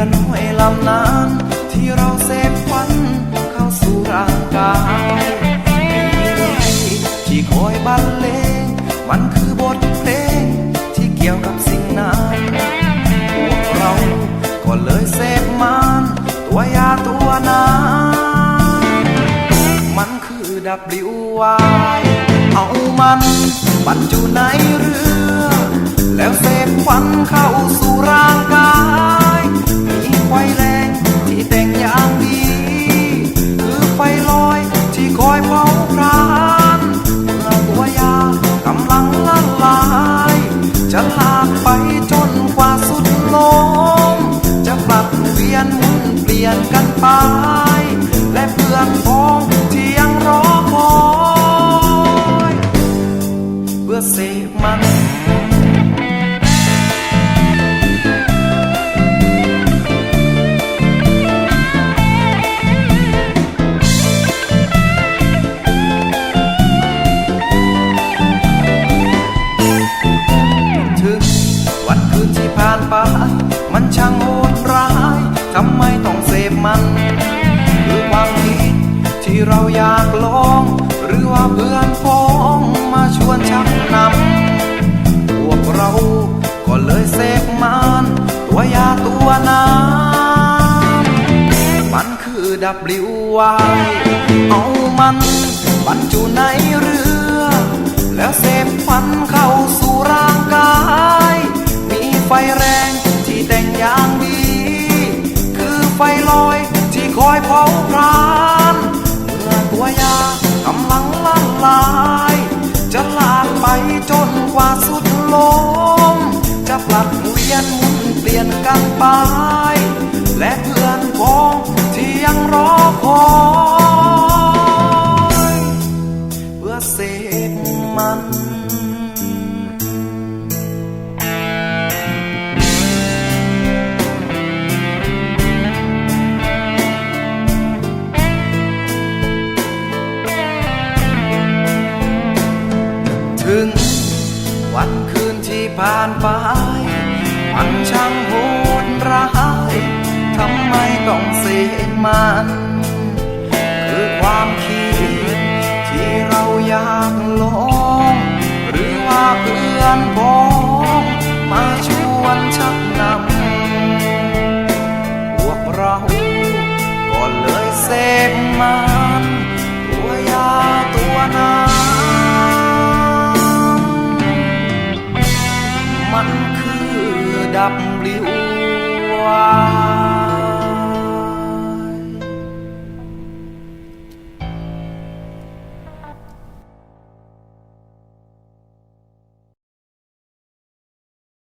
ามนานที่เราเสพควันเข้าสู่ร่างกายมีที่คอยบรรเลงมันคือบทเพลงที่เกี่ยวกับสิ่งนั้นพวกเราก็เลยเสพมันตัวยาตัวนั้นมันคือ WY เอามันบรรจุในเรือ แล้วเสพควันเข้าสู่ ยนหมุนเปลี่ยนกันไป และเพื่อนพ้องที่ยังำไมต้องเสพมันคือความคิดที่เราอยากลอง หรือว่าเพื่อนพ้องมาชวนชักนำพวกเราก็เลยเสพมัน ตัวยาตัวนั้นมันคือ WY เอามันบรรจุในเรือ แล้วเสพควันเข้าสู่ร่างกาย มีไฟแรง ไฟลอย ที่คอยเผาพรานเมื่อตัวยากำลังล่างลาย จะลากไปจนกว่าสุดลม จะปลัดเวียนหมุนเปลี่ยนกันไป และเพื่อนพ้องที่ยังรอคอย นคืนที่ผ่านไป มันช่างโหดร้ายทำไมต้องเสพมัน คือความ